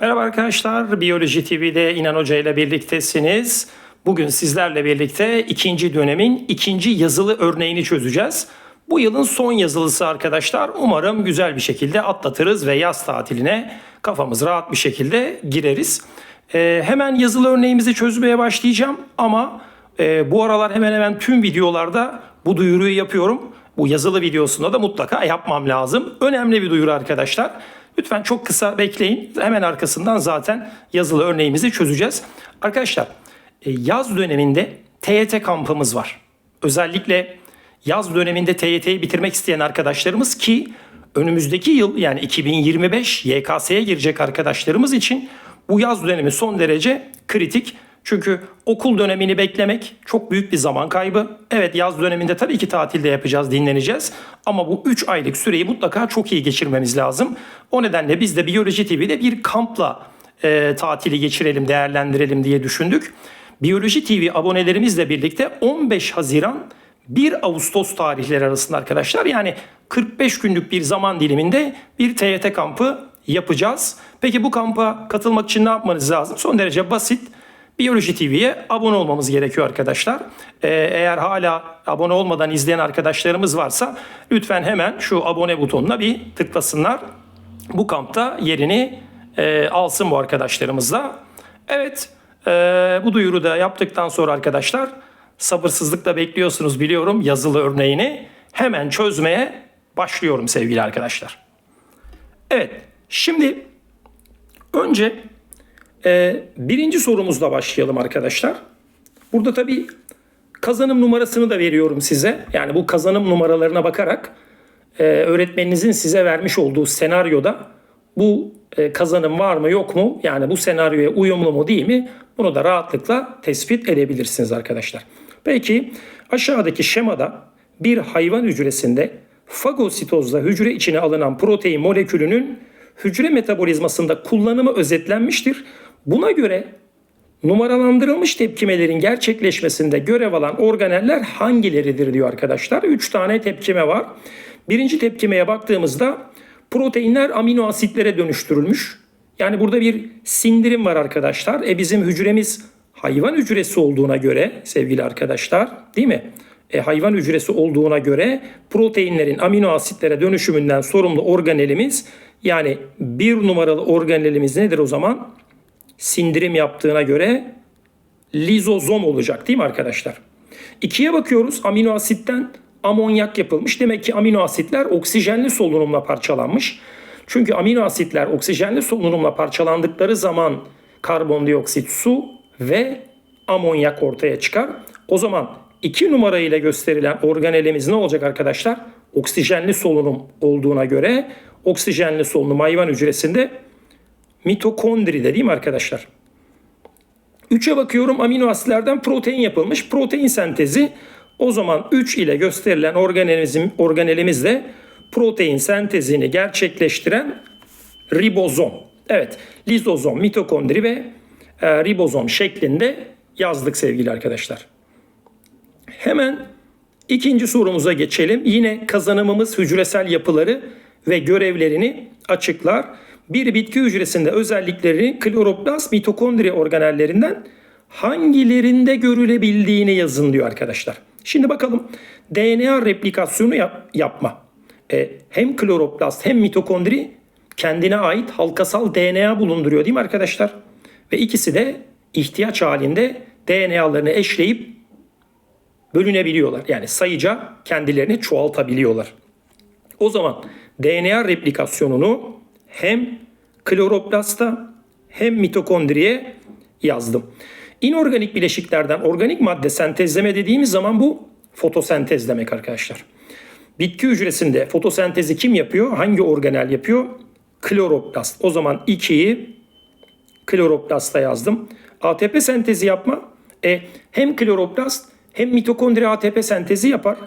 Merhaba arkadaşlar, Biyoloji TV'de İnan Hoca ile birliktesiniz. Bugün sizlerle birlikte ikinci dönemin ikinci yazılı örneğini çözeceğiz. Bu yılın son yazılısı arkadaşlar. Umarım güzel bir şekilde atlatırız ve yaz tatiline kafamız rahat bir şekilde gireriz. Ee, hemen yazılı örneğimizi çözmeye başlayacağım ama e, bu aralar hemen hemen tüm videolarda bu duyuruyu yapıyorum. Bu yazılı videosunda da mutlaka yapmam lazım. Önemli bir duyuru arkadaşlar. Lütfen çok kısa bekleyin. Hemen arkasından zaten yazılı örneğimizi çözeceğiz. Arkadaşlar e, yaz döneminde TYT kampımız var. Özellikle yaz döneminde TYT'yi bitirmek isteyen arkadaşlarımız ki önümüzdeki yıl yani 2025 YKS'ye girecek arkadaşlarımız için bu yaz dönemi son derece kritik. Çünkü okul dönemini beklemek çok büyük bir zaman kaybı. Evet yaz döneminde tabii ki tatilde yapacağız, dinleneceğiz. Ama bu 3 aylık süreyi mutlaka çok iyi geçirmemiz lazım. O nedenle biz de Biyoloji TV'de bir kampla e, tatili geçirelim, değerlendirelim diye düşündük. Biyoloji TV abonelerimizle birlikte 15 Haziran 1 Ağustos tarihleri arasında arkadaşlar yani 45 günlük bir zaman diliminde bir TYT kampı yapacağız. Peki bu kampa katılmak için ne yapmanız lazım? Son derece basit. Biyoloji TV'ye abone olmamız gerekiyor arkadaşlar. Ee, eğer hala abone olmadan izleyen arkadaşlarımız varsa lütfen hemen şu abone butonuna bir tıklasınlar. Bu kampta yerini e, alsın bu arkadaşlarımız da. Evet e, bu duyuru da yaptıktan sonra arkadaşlar sabırsızlıkla bekliyorsunuz biliyorum yazılı örneğini. Hemen çözmeye başlıyorum sevgili arkadaşlar. Evet şimdi önce ee, birinci sorumuzla başlayalım arkadaşlar. Burada tabii kazanım numarasını da veriyorum size. Yani bu kazanım numaralarına bakarak e, öğretmeninizin size vermiş olduğu senaryoda bu e, kazanım var mı yok mu? Yani bu senaryoya uyumlu mu değil mi? Bunu da rahatlıkla tespit edebilirsiniz arkadaşlar. Peki aşağıdaki şemada bir hayvan hücresinde fagositozla hücre içine alınan protein molekülünün hücre metabolizmasında kullanımı özetlenmiştir. Buna göre numaralandırılmış tepkimelerin gerçekleşmesinde görev alan organeller hangileridir diyor arkadaşlar. 3 tane tepkime var. Birinci tepkimeye baktığımızda proteinler amino asitlere dönüştürülmüş. Yani burada bir sindirim var arkadaşlar. E bizim hücremiz hayvan hücresi olduğuna göre sevgili arkadaşlar değil mi? E, hayvan hücresi olduğuna göre proteinlerin amino asitlere dönüşümünden sorumlu organelimiz yani bir numaralı organelimiz nedir o zaman? Sindirim yaptığına göre lizozom olacak değil mi arkadaşlar? İkiye bakıyoruz amino asitten amonyak yapılmış. Demek ki amino asitler oksijenli solunumla parçalanmış. Çünkü amino asitler oksijenli solunumla parçalandıkları zaman karbondioksit, su ve amonyak ortaya çıkar. O zaman 2 numara ile gösterilen organelimiz ne olacak arkadaşlar? Oksijenli solunum olduğuna göre oksijenli solunum hayvan hücresinde mitokondride değil mi arkadaşlar? 3'e bakıyorum amino asitlerden protein yapılmış. Protein sentezi o zaman 3 ile gösterilen organelimizin organelimizle protein sentezini gerçekleştiren ribozom. Evet, lizozom, mitokondri ve e, ribozom şeklinde yazdık sevgili arkadaşlar. Hemen ikinci sorumuza geçelim. Yine kazanımımız hücresel yapıları ve görevlerini açıklar. Bir bitki hücresinde özellikleri kloroplast mitokondri organellerinden hangilerinde görülebildiğini yazın diyor arkadaşlar. Şimdi bakalım DNA replikasyonu yap, yapma. E, hem kloroplast hem mitokondri kendine ait halkasal DNA bulunduruyor değil mi arkadaşlar? Ve ikisi de ihtiyaç halinde DNA'larını eşleyip bölünebiliyorlar. Yani sayıca kendilerini çoğaltabiliyorlar. O zaman DNA replikasyonunu hem kloroplasta hem mitokondriye yazdım. İnorganik bileşiklerden organik madde sentezleme dediğimiz zaman bu fotosentez demek arkadaşlar. Bitki hücresinde fotosentezi kim yapıyor? Hangi organel yapıyor? Kloroplast. O zaman 2'yi kloroplasta yazdım. ATP sentezi yapma. E, hem kloroplast hem mitokondri ATP sentezi yapar.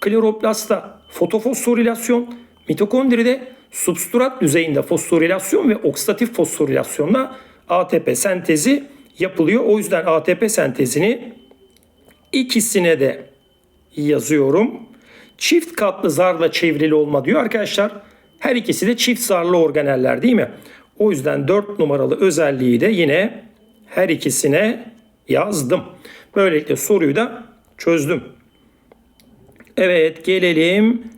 Kloroplastta fotofosforilasyon, mitokondride substrat düzeyinde fosforilasyon ve oksidatif fosforilasyonla ATP sentezi yapılıyor. O yüzden ATP sentezini ikisine de yazıyorum. Çift katlı zarla çevrili olma diyor arkadaşlar. Her ikisi de çift zarlı organeller değil mi? O yüzden 4 numaralı özelliği de yine her ikisine yazdım. Böylelikle soruyu da çözdüm. Evet gelelim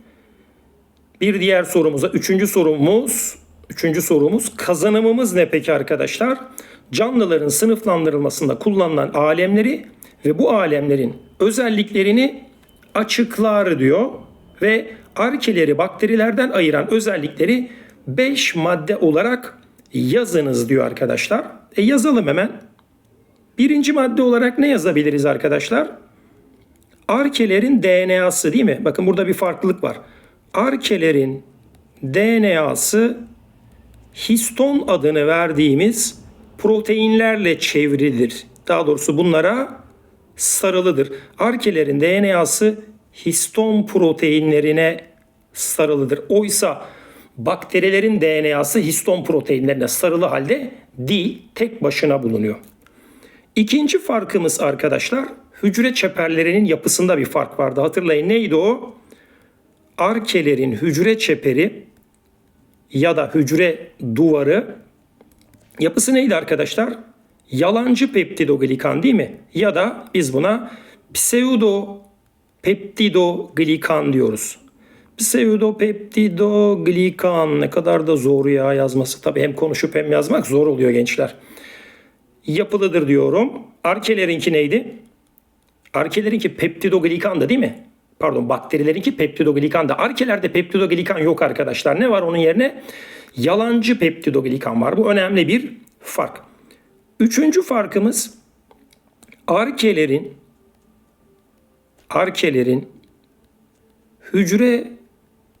bir diğer sorumuza. Üçüncü sorumuz, üçüncü sorumuz kazanımımız ne peki arkadaşlar? Canlıların sınıflandırılmasında kullanılan alemleri ve bu alemlerin özelliklerini açıklar diyor ve arkeleri bakterilerden ayıran özellikleri 5 madde olarak yazınız diyor arkadaşlar. E yazalım hemen. Birinci madde olarak ne yazabiliriz arkadaşlar? Arkelerin DNA'sı değil mi? Bakın burada bir farklılık var. Arkelerin DNA'sı histon adını verdiğimiz proteinlerle çevrilidir. Daha doğrusu bunlara sarılıdır. Arkelerin DNA'sı histon proteinlerine sarılıdır. Oysa bakterilerin DNA'sı histon proteinlerine sarılı halde değil, tek başına bulunuyor. İkinci farkımız arkadaşlar hücre çeperlerinin yapısında bir fark vardı. Hatırlayın neydi o? Arkelerin hücre çeperi ya da hücre duvarı yapısı neydi arkadaşlar? Yalancı peptidoglikan değil mi? Ya da biz buna pseudo peptidoglikan diyoruz. Pseudo peptidoglikan ne kadar da zor ya yazması. Tabii hem konuşup hem yazmak zor oluyor gençler. Yapılıdır diyorum. Arkelerinki neydi? Arkelerinki peptidoglikan da değil mi? Pardon bakterilerinki peptidoglikan da. Arkelerde peptidoglikan yok arkadaşlar. Ne var onun yerine? Yalancı peptidoglikan var. Bu önemli bir fark. Üçüncü farkımız arkelerin arkelerin hücre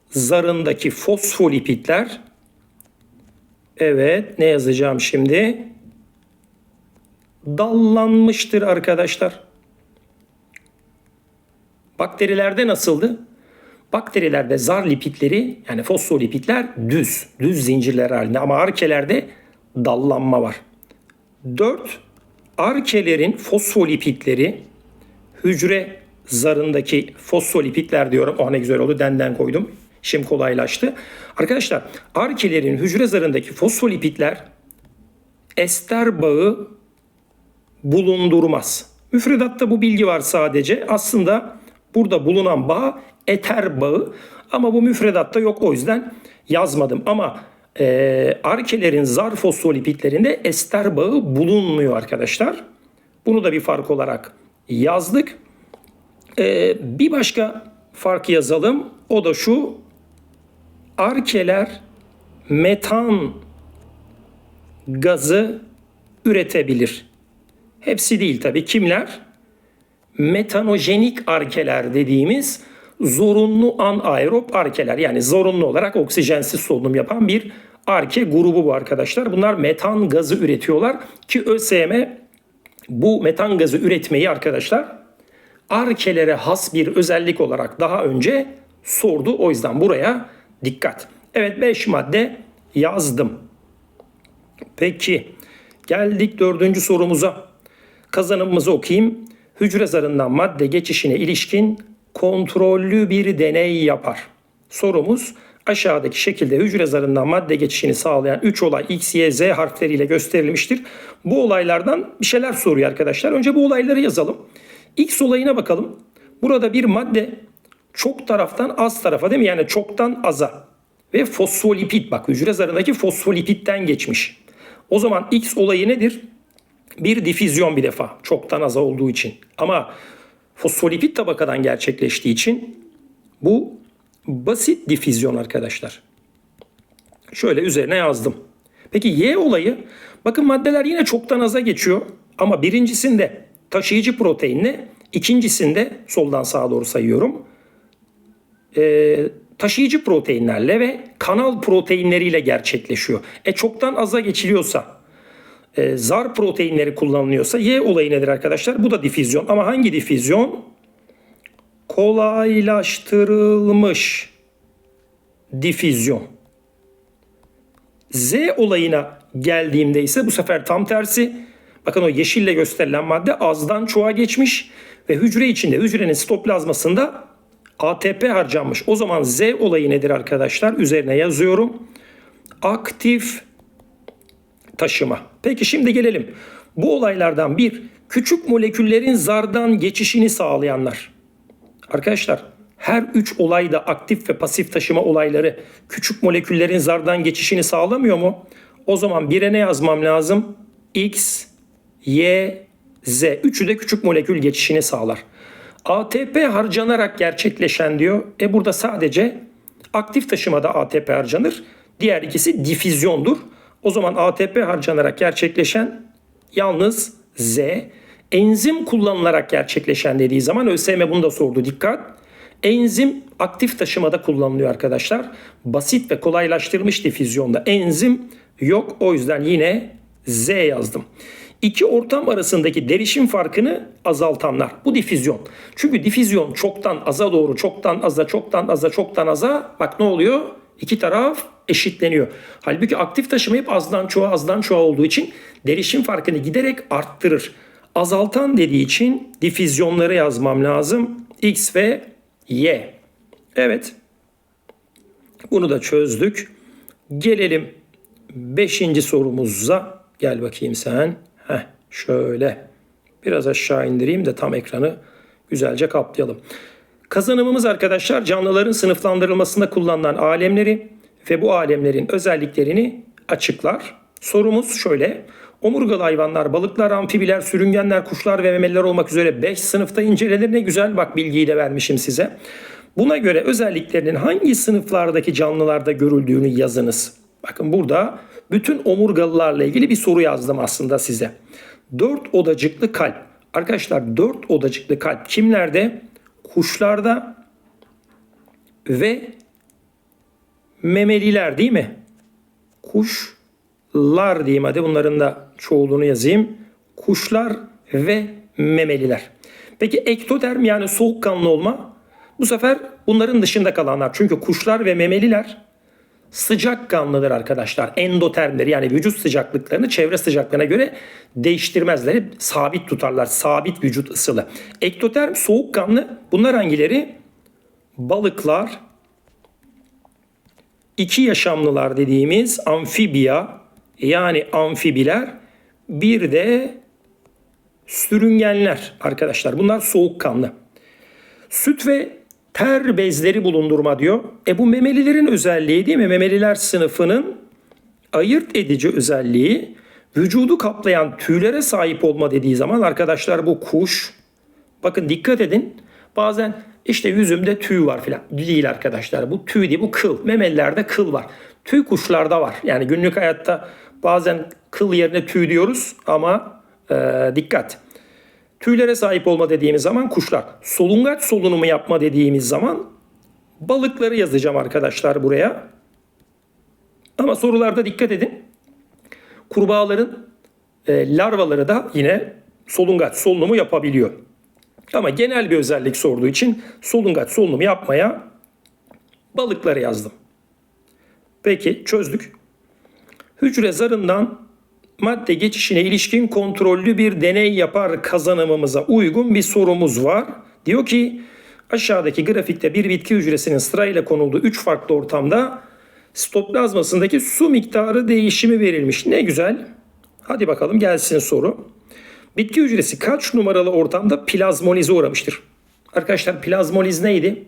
zarındaki fosfolipitler evet ne yazacağım şimdi? Dallanmıştır arkadaşlar. Bakterilerde nasıldı? Bakterilerde zar lipitleri yani fosfolipitler düz, düz zincirler halinde ama arkelerde dallanma var. 4. Arkelerin fosfolipitleri hücre zarındaki fosfolipitler diyorum. Oh ne güzel oldu. Denden koydum. Şimdi kolaylaştı. Arkadaşlar arkelerin hücre zarındaki fosfolipitler ester bağı bulundurmaz. Müfredatta bu bilgi var sadece. Aslında burada bulunan bağ eter bağı ama bu müfredatta yok o yüzden yazmadım. Ama e, arkelerin zar fosfolipitlerinde ester bağı bulunmuyor arkadaşlar. Bunu da bir fark olarak yazdık. E, bir başka fark yazalım. O da şu. Arkeler metan gazı üretebilir. Hepsi değil tabi. Kimler? Metanojenik arkeler dediğimiz zorunlu anaerop arkeler. Yani zorunlu olarak oksijensiz solunum yapan bir arke grubu bu arkadaşlar. Bunlar metan gazı üretiyorlar ki ÖSYM bu metan gazı üretmeyi arkadaşlar arkelere has bir özellik olarak daha önce sordu. O yüzden buraya dikkat. Evet 5 madde yazdım. Peki geldik dördüncü sorumuza. Kazanımımızı okuyayım. Hücre zarından madde geçişine ilişkin kontrollü bir deney yapar. Sorumuz aşağıdaki şekilde hücre zarından madde geçişini sağlayan 3 olay X, Y, Z harfleriyle gösterilmiştir. Bu olaylardan bir şeyler soruyor arkadaşlar. Önce bu olayları yazalım. X olayına bakalım. Burada bir madde çok taraftan az tarafa değil mi? Yani çoktan aza. Ve fosfolipid bak hücre zarındaki fosfolipitten geçmiş. O zaman X olayı nedir? Bir difüzyon bir defa. Çoktan aza olduğu için. Ama fosfolipid tabakadan gerçekleştiği için bu basit difüzyon arkadaşlar. Şöyle üzerine yazdım. Peki Y olayı bakın maddeler yine çoktan aza geçiyor ama birincisinde taşıyıcı proteinle ikincisinde soldan sağa doğru sayıyorum. Ee, taşıyıcı proteinlerle ve kanal proteinleriyle gerçekleşiyor. E çoktan aza geçiliyorsa e, zar proteinleri kullanılıyorsa Y olayı nedir arkadaşlar? Bu da difüzyon. Ama hangi difüzyon? Kolaylaştırılmış difüzyon. Z olayına geldiğimde ise bu sefer tam tersi. Bakın o yeşille gösterilen madde azdan çoğa geçmiş ve hücre içinde hücrenin sitoplazmasında ATP harcanmış. O zaman Z olayı nedir arkadaşlar? Üzerine yazıyorum. Aktif taşıma. Peki şimdi gelelim. Bu olaylardan bir, küçük moleküllerin zardan geçişini sağlayanlar. Arkadaşlar her üç olayda aktif ve pasif taşıma olayları küçük moleküllerin zardan geçişini sağlamıyor mu? O zaman bire ne yazmam lazım? X, Y, Z. Üçü de küçük molekül geçişini sağlar. ATP harcanarak gerçekleşen diyor. E burada sadece aktif taşımada ATP harcanır. Diğer ikisi difüzyondur. O zaman ATP harcanarak gerçekleşen yalnız Z. Enzim kullanılarak gerçekleşen dediği zaman ÖSYM bunu da sordu. Dikkat. Enzim aktif taşımada kullanılıyor arkadaşlar. Basit ve kolaylaştırılmış difüzyonda enzim yok. O yüzden yine Z yazdım. İki ortam arasındaki derişim farkını azaltanlar. Bu difüzyon. Çünkü difüzyon çoktan aza doğru, çoktan aza, çoktan aza, çoktan aza. Bak ne oluyor? İki taraf eşitleniyor. Halbuki aktif taşıma hep azdan çoğa, azdan çoğa olduğu için derişim farkını giderek arttırır. Azaltan dediği için difüzyonları yazmam lazım. X ve Y. Evet. Bunu da çözdük. Gelelim 5. sorumuza. Gel bakayım sen. Heh, şöyle. Biraz aşağı indireyim de tam ekranı güzelce kaplayalım. Kazanımımız arkadaşlar canlıların sınıflandırılmasında kullanılan alemleri ve bu alemlerin özelliklerini açıklar. Sorumuz şöyle. Omurgalı hayvanlar, balıklar, amfibiler, sürüngenler, kuşlar ve memeliler olmak üzere 5 sınıfta incelenir. Ne güzel bak bilgiyi de vermişim size. Buna göre özelliklerinin hangi sınıflardaki canlılarda görüldüğünü yazınız. Bakın burada bütün omurgalılarla ilgili bir soru yazdım aslında size. 4 odacıklı kalp. Arkadaşlar 4 odacıklı kalp kimlerde? Kuşlarda ve memeliler değil mi? Kuşlar diyeyim hadi bunların da çoğulunu yazayım. Kuşlar ve memeliler. Peki ektoderm yani soğukkanlı olma bu sefer bunların dışında kalanlar. Çünkü kuşlar ve memeliler sıcak kanlıdır arkadaşlar. Endotermleri yani vücut sıcaklıklarını çevre sıcaklığına göre değiştirmezler. Hep sabit tutarlar. Sabit vücut ısılı. Ektoterm soğukkanlı. Bunlar hangileri? Balıklar, iki yaşamlılar dediğimiz amfibiya yani amfibiler bir de sürüngenler arkadaşlar. Bunlar soğukkanlı. Süt ve ter bezleri bulundurma diyor. E bu memelilerin özelliği değil mi? Memeliler sınıfının ayırt edici özelliği vücudu kaplayan tüylere sahip olma dediği zaman arkadaşlar bu kuş. Bakın dikkat edin. Bazen işte yüzümde tüy var filan. Değil arkadaşlar. Bu tüy değil bu kıl. Memelilerde kıl var. Tüy kuşlarda var. Yani günlük hayatta bazen kıl yerine tüy diyoruz ama e, dikkat. Tüylere sahip olma dediğimiz zaman kuşlar. Solungaç solunumu yapma dediğimiz zaman balıkları yazacağım arkadaşlar buraya. Ama sorularda dikkat edin. Kurbağaların e, larvaları da yine solungaç solunumu yapabiliyor. Ama genel bir özellik sorduğu için solungaç solunumu yapmaya balıkları yazdım. Peki çözdük. Hücre zarından madde geçişine ilişkin kontrollü bir deney yapar kazanımımıza uygun bir sorumuz var. Diyor ki aşağıdaki grafikte bir bitki hücresinin sırayla konulduğu 3 farklı ortamda stoplazmasındaki su miktarı değişimi verilmiş. Ne güzel. Hadi bakalım gelsin soru. Bitki hücresi kaç numaralı ortamda plazmolize uğramıştır? Arkadaşlar plazmoliz neydi?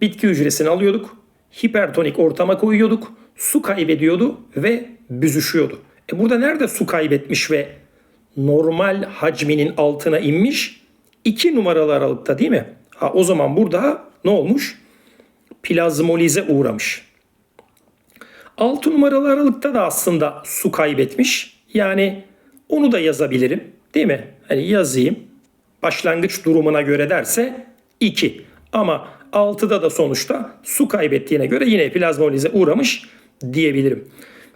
Bitki hücresini alıyorduk. Hipertonik ortama koyuyorduk. Su kaybediyordu ve büzüşüyordu. E burada nerede su kaybetmiş ve normal hacminin altına inmiş? 2 numaralı aralıkta değil mi? Ha, o zaman burada ne olmuş? Plazmolize uğramış. 6 numaralı aralıkta da aslında su kaybetmiş. Yani onu da yazabilirim. Değil mi? Hani yazayım. Başlangıç durumuna göre derse 2. Ama 6'da da sonuçta su kaybettiğine göre yine plazmolize uğramış diyebilirim.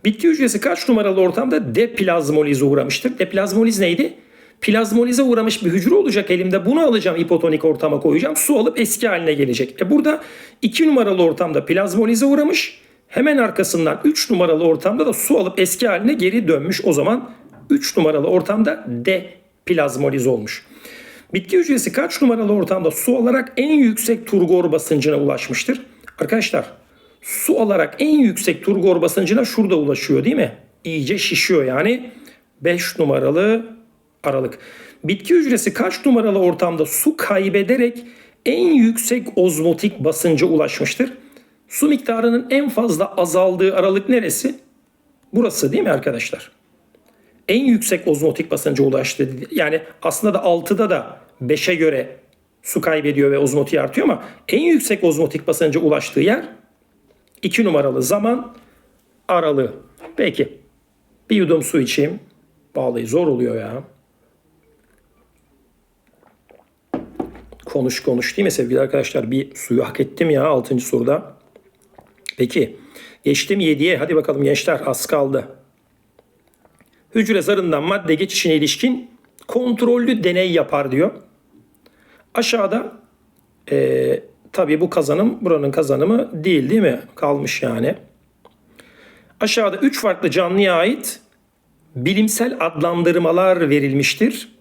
Bitki hücresi kaç numaralı ortamda deplazmolize uğramıştır? Deplazmoliz neydi? Plazmolize uğramış bir hücre olacak elimde. Bunu alacağım hipotonik ortama koyacağım. Su alıp eski haline gelecek. E burada 2 numaralı ortamda plazmolize uğramış. Hemen arkasından 3 numaralı ortamda da su alıp eski haline geri dönmüş. O zaman 3 numaralı ortamda deplazmolize olmuş. Bitki hücresi kaç numaralı ortamda su alarak en yüksek turgor basıncına ulaşmıştır? Arkadaşlar su alarak en yüksek turgor basıncına şurada ulaşıyor değil mi? iyice şişiyor yani. 5 numaralı aralık. Bitki hücresi kaç numaralı ortamda su kaybederek en yüksek ozmotik basınca ulaşmıştır? Su miktarının en fazla azaldığı aralık neresi? Burası değil mi arkadaşlar? En yüksek ozmotik basınca ulaştı. Yani aslında da 6'da da 5'e göre su kaybediyor ve ozmotiği artıyor ama en yüksek ozmotik basınca ulaştığı yer 2 numaralı zaman aralığı. Peki bir yudum su içeyim. Vallahi zor oluyor ya. Konuş konuş değil mi sevgili arkadaşlar? Bir suyu hak ettim ya 6. soruda. Peki geçtim 7'ye. Hadi bakalım gençler az kaldı. Hücre zarından madde geçişine ilişkin kontrollü deney yapar diyor. Aşağıda e, tabii bu kazanım buranın kazanımı değil değil mi? Kalmış yani. Aşağıda 3 farklı canlıya ait bilimsel adlandırmalar verilmiştir.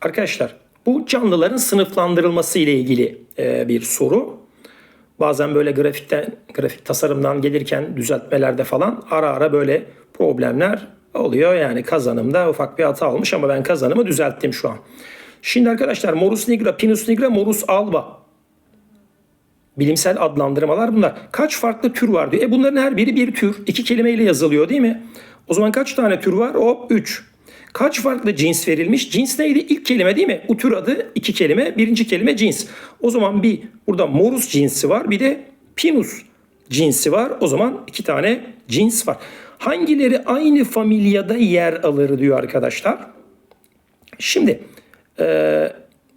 Arkadaşlar bu canlıların sınıflandırılması ile ilgili e, bir soru. Bazen böyle grafikten, grafik tasarımdan gelirken düzeltmelerde falan ara ara böyle problemler oluyor. Yani kazanımda ufak bir hata olmuş ama ben kazanımı düzelttim şu an. Şimdi arkadaşlar Morus nigra, Pinus nigra, Morus alba. Bilimsel adlandırmalar bunlar. Kaç farklı tür var diyor. E bunların her biri bir tür. İki kelimeyle yazılıyor değil mi? O zaman kaç tane tür var? Hop 3. Kaç farklı cins verilmiş? Cins neydi? İlk kelime değil mi? Bu tür adı iki kelime. Birinci kelime cins. O zaman bir burada morus cinsi var. Bir de pinus cinsi var. O zaman iki tane cins var. Hangileri aynı familyada yer alır diyor arkadaşlar. Şimdi e,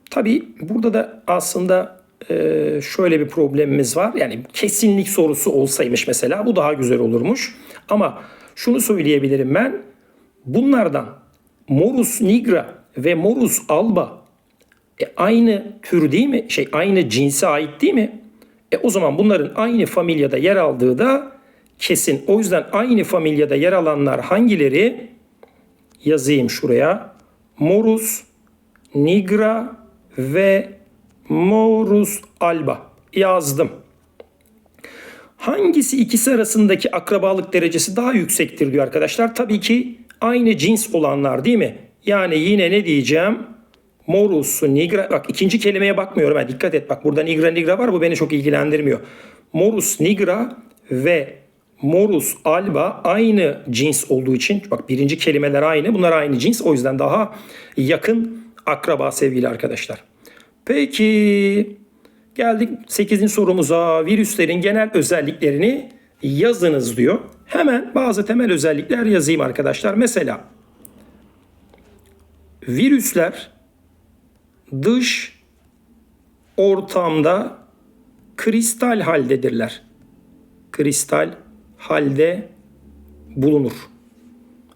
tabii burada da aslında e, şöyle bir problemimiz var. Yani kesinlik sorusu olsaymış mesela bu daha güzel olurmuş. Ama şunu söyleyebilirim ben. Bunlardan Morus nigra ve Morus alba e, aynı tür değil mi? Şey aynı cinse ait değil mi? E o zaman bunların aynı familyada yer aldığı da kesin. O yüzden aynı familyada yer alanlar hangileri? Yazayım şuraya. Morus nigra ve Morus alba yazdım. Hangisi ikisi arasındaki akrabalık derecesi daha yüksektir diyor arkadaşlar. Tabii ki aynı cins olanlar değil mi? Yani yine ne diyeceğim? Morus nigra. Bak ikinci kelimeye bakmıyorum. Ben dikkat et bak burada nigra nigra var bu beni çok ilgilendirmiyor. Morus nigra ve Morus alba aynı cins olduğu için bak birinci kelimeler aynı. Bunlar aynı cins. O yüzden daha yakın akraba sevgili arkadaşlar. Peki geldik 8. sorumuza. Virüslerin genel özelliklerini yazınız diyor. Hemen bazı temel özellikler yazayım arkadaşlar. Mesela virüsler dış ortamda kristal haldedirler. Kristal halde bulunur.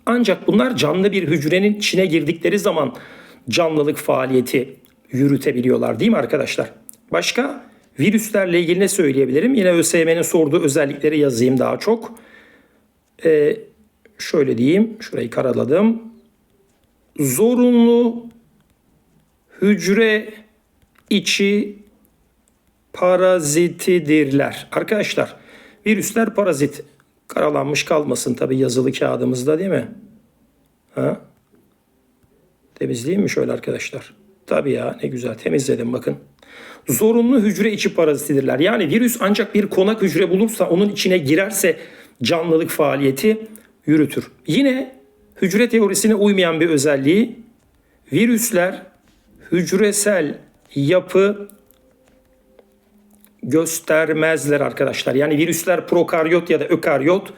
Ancak bunlar canlı bir hücrenin içine girdikleri zaman canlılık faaliyeti yürütebiliyorlar değil mi arkadaşlar? Başka virüslerle ilgili ne söyleyebilirim? Yine ÖSYM'nin sorduğu özellikleri yazayım daha çok. Ee, şöyle diyeyim, şurayı karaladım. Zorunlu hücre içi parazitidirler. Arkadaşlar virüsler parazit. Karalanmış kalmasın tabi yazılı kağıdımızda değil mi? Ha? Temizleyeyim mi şöyle arkadaşlar? Tabi ya ne güzel temizledim bakın. Zorunlu hücre içi parazitidirler. Yani virüs ancak bir konak hücre bulursa onun içine girerse canlılık faaliyeti yürütür. Yine hücre teorisine uymayan bir özelliği virüsler hücresel yapı göstermezler arkadaşlar. Yani virüsler prokaryot ya da ökaryot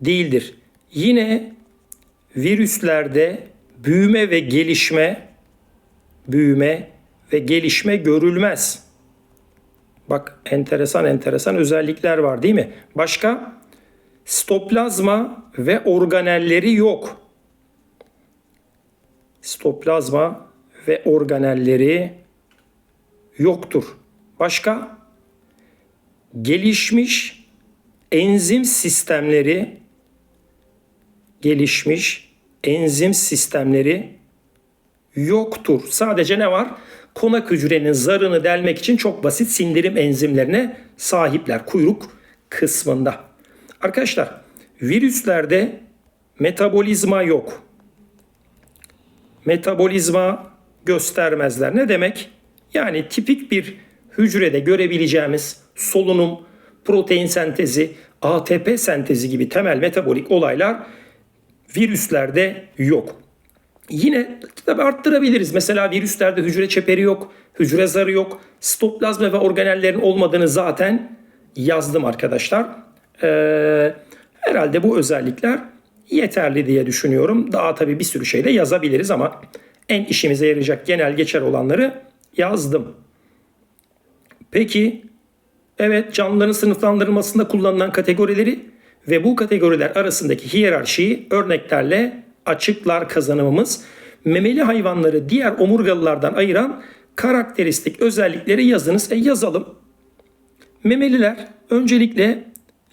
değildir. Yine virüslerde büyüme ve gelişme büyüme ve gelişme görülmez. Bak enteresan enteresan özellikler var değil mi? Başka stoplazma ve organelleri yok. Stoplazma ve organelleri yoktur. Başka gelişmiş enzim sistemleri gelişmiş enzim sistemleri yoktur. Sadece ne var? Konak hücrenin zarını delmek için çok basit sindirim enzimlerine sahipler kuyruk kısmında. Arkadaşlar virüslerde Metabolizma yok. Metabolizma göstermezler. Ne demek? Yani tipik bir hücrede görebileceğimiz solunum, protein sentezi, ATP sentezi gibi temel metabolik olaylar virüslerde yok. Yine tabi arttırabiliriz. Mesela virüslerde hücre çeperi yok, hücre zarı yok, stoplazma ve organellerin olmadığını zaten yazdım arkadaşlar. Ee, herhalde bu özellikler yeterli diye düşünüyorum. Daha tabi bir sürü şey de yazabiliriz ama en işimize yarayacak genel geçer olanları yazdım. Peki evet canlıların sınıflandırılmasında kullanılan kategorileri ve bu kategoriler arasındaki hiyerarşiyi örneklerle açıklar kazanımımız. Memeli hayvanları diğer omurgalılardan ayıran karakteristik özellikleri yazınız. E yazalım. Memeliler öncelikle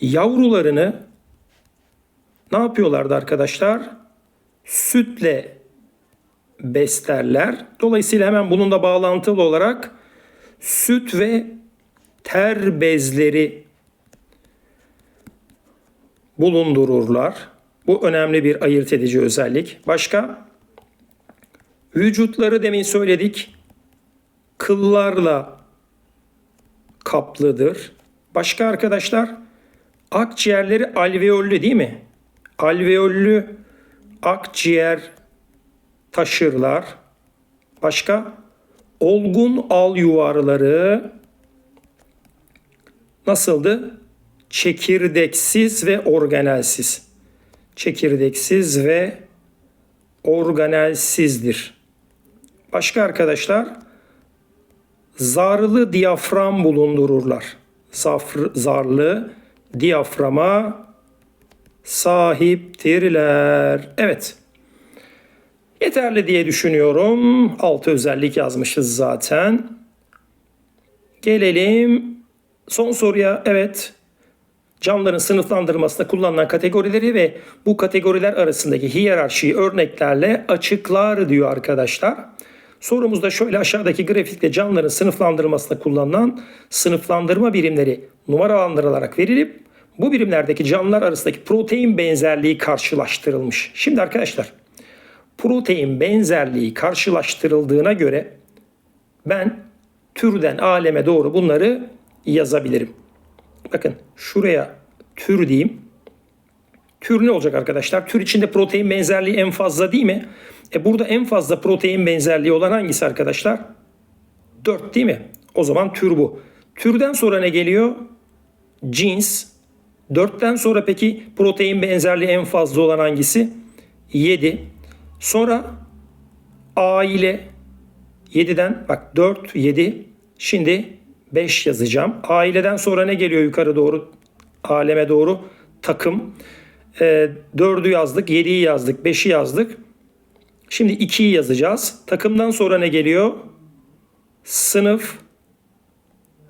yavrularını ne yapıyorlardı arkadaşlar? Sütle beslerler. Dolayısıyla hemen bununla bağlantılı olarak süt ve ter bezleri bulundururlar. Bu önemli bir ayırt edici özellik. Başka? Vücutları demin söyledik. Kıllarla kaplıdır. Başka arkadaşlar? Akciğerleri alveollü değil mi? Alveollü akciğer taşırlar. Başka? Olgun al yuvarları nasıldı? Çekirdeksiz ve organelsiz. Çekirdeksiz ve organelsizdir. Başka arkadaşlar zarlı diyafram bulundururlar. Zafr, zarlı diyaframa sahiptirler. Evet. Yeterli diye düşünüyorum. Altı özellik yazmışız zaten. Gelelim son soruya. Evet. Canlıların sınıflandırılmasında kullanılan kategorileri ve bu kategoriler arasındaki hiyerarşiyi örneklerle açıklar diyor arkadaşlar. Sorumuzda şöyle aşağıdaki grafikte canlıların sınıflandırılmasında kullanılan sınıflandırma birimleri numaralandırılarak verilip bu birimlerdeki canlılar arasındaki protein benzerliği karşılaştırılmış. Şimdi arkadaşlar protein benzerliği karşılaştırıldığına göre ben türden aleme doğru bunları yazabilirim. Bakın şuraya tür diyeyim. Tür ne olacak arkadaşlar? Tür içinde protein benzerliği en fazla değil mi? E burada en fazla protein benzerliği olan hangisi arkadaşlar? 4 değil mi? O zaman tür bu. Türden sonra ne geliyor? Cins. 4'ten sonra peki protein benzerliği en fazla olan hangisi? 7. Sonra aile. 7'den bak 4, 7. Şimdi 5 yazacağım. Aileden sonra ne geliyor yukarı doğru? Aleme doğru takım. E, 4'ü yazdık, 7'yi yazdık, 5'i yazdık. Şimdi 2'yi yazacağız. Takımdan sonra ne geliyor? Sınıf,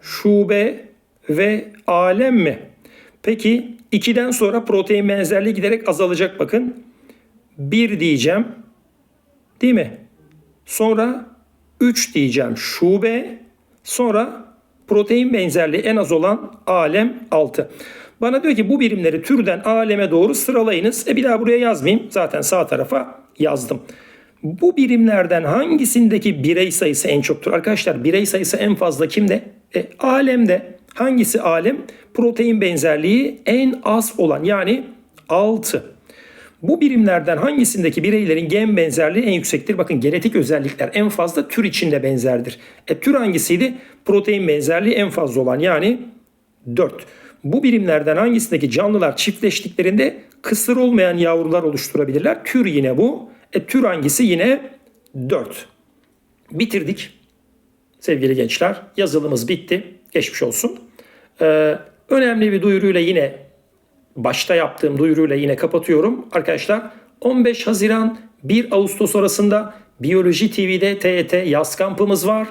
şube ve alem mi? Peki 2'den sonra protein benzerliği giderek azalacak bakın. 1 diyeceğim. Değil mi? Sonra 3 diyeceğim şube. Sonra protein benzerliği en az olan alem 6. Bana diyor ki bu birimleri türden aleme doğru sıralayınız. E bir daha buraya yazmayayım. Zaten sağ tarafa yazdım. Bu birimlerden hangisindeki birey sayısı en çoktur? Arkadaşlar birey sayısı en fazla kimde? E, alemde. Hangisi alem? Protein benzerliği en az olan yani 6. Bu birimlerden hangisindeki bireylerin gen benzerliği en yüksektir? Bakın genetik özellikler en fazla tür içinde benzerdir. E, tür hangisiydi? Protein benzerliği en fazla olan yani 4. Bu birimlerden hangisindeki canlılar çiftleştiklerinde kısır olmayan yavrular oluşturabilirler? Tür yine bu. E, tür hangisi? Yine 4. Bitirdik. Sevgili gençler yazılımız bitti. Geçmiş olsun. Ee, önemli bir duyuruyla yine başta yaptığım duyuruyla yine kapatıyorum. Arkadaşlar 15 Haziran 1 Ağustos arasında Biyoloji TV'de TET yaz kampımız var.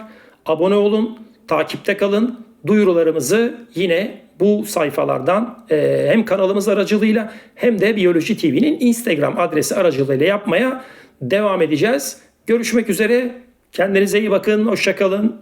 Abone olun, takipte kalın. Duyurularımızı yine bu sayfalardan e, hem kanalımız aracılığıyla hem de Biyoloji TV'nin Instagram adresi aracılığıyla yapmaya devam edeceğiz. Görüşmek üzere. Kendinize iyi bakın. Hoşçakalın.